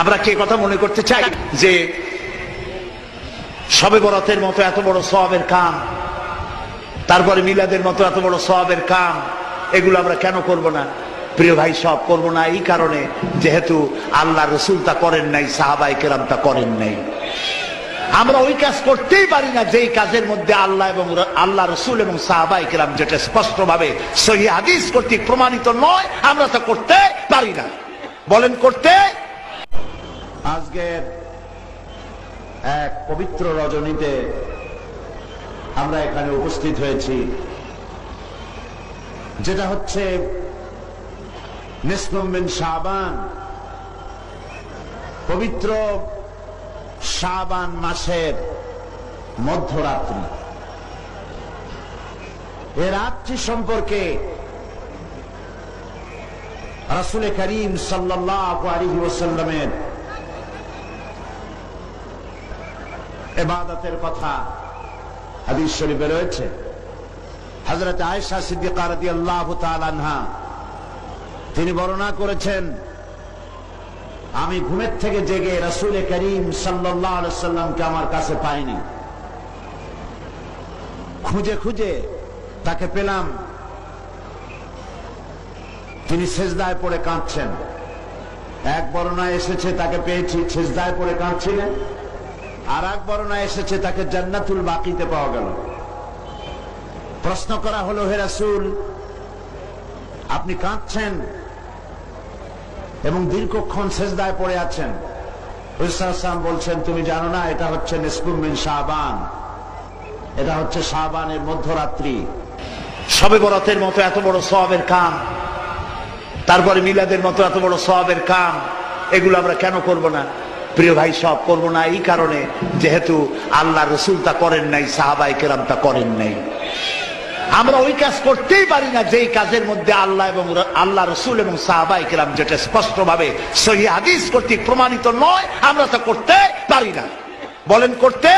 আমরা কে কথা মনে করতে চাই যে সবে বরাতের মতো এত বড় সবের কাম, তারপরে মিলাদের মতো এত বড় সবের কাম, এগুলো আমরা কেন করব না? প্রিয় ভাই, সব করব না এই কারণে যেহেতু আল্লাহ রসুল তা করেন নাই সাহাবাই কেরাম তা করেন নাই। আমরা ওই কাজ করতেই পারি না যেই কাজের মধ্যে আল্লাহ এবং আল্লাহ রসুল এবং সাহাবাই কেরাম যেটা স্পষ্ট ভাবে সহি হাদিস কর্তৃক প্রমাণিত নয়, আমরা তা করতে পারি না। বলেন করতে আজকের এক পবিত্র রজনীতে আমরা এখানে উপস্থিত হয়েছি, যেটা হচ্ছে নিসমিন শাবান, পবিত্র শাবান মাসের মধ্যরাত্রি। এ রাত্রি সম্পর্কে রাসুল করিম সাল্লাহ আলহি ওসাল্লামের এবাদতের কথা। হাদিস শরীফে রয়েছে। হজরত আয়েশা সিদ্দিকা রাদিয়াল্লাহু তাআলা আনহা, তিনি বর্ণনা করেছেন, আমি ঘুমের থেকে জেগে রাসূল করিম সাল্লামকে আমার কাছে পাইনি। খুঁজে খুঁজে তাকে পেলাম। তিনি সেজদায় পড়ে কাঁদছেন। এক বর্ণায় এসেছে, তাকে পেয়েছি, সেজদায় পড়ে কাঁদছিলেন। আর এক বর্ণায় এসেছে, তাকে জান্নাতুল বাকিতে পাওয়া গেল। প্রশ্ন করা হলো, হে রাসূল, আপনি কাঁদছেন এবং দীর্ঘক্ষণ সেজদায় পড়ে আছেন। ইসলাম বলছেন, তুমি জানো না, এটা হচ্ছে নিসকুমিন শাহবান এটা হচ্ছে শাহবানের মধ্যরাত্রি। সবে বরাতের মতো এত বড় সবের কাম, তারপরে মিলাদের মতো এত বড় সবের কাম, এগুলো আমরা কেন করব না? প্রিয় ভাই, সব করব না। এই কারণে যেহেতু আল্লাহ রসুল তা করেন নাই সাহাবাই কেরাম তা করেন নাই। আমরা ওই কাজ করতেই পারি না যেই কাজের মধ্যে আল্লাহ এবং আল্লাহ রসুল এবং সাহাবাই কেরাম যেটা স্পষ্ট ভাবে সহি হাদিস কর্তৃক প্রমাণিত নয়, আমরা তা করতে পারি না। বলেন, করতে